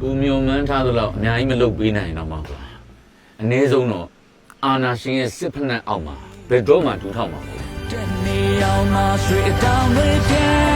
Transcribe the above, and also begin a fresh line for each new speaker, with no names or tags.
ကိုမျိုးမှန်းထားသလောက်အများကြီးမလုပ်ပေးနိုင်တော့မှာကွာအနည်းဆုံးတော့အာနာရှင်ရဲ့စစ်ဖက်နှက်အောက်မှာဘယ်တော့မှဒူးထောက်မှာမဟုတ်ဘူး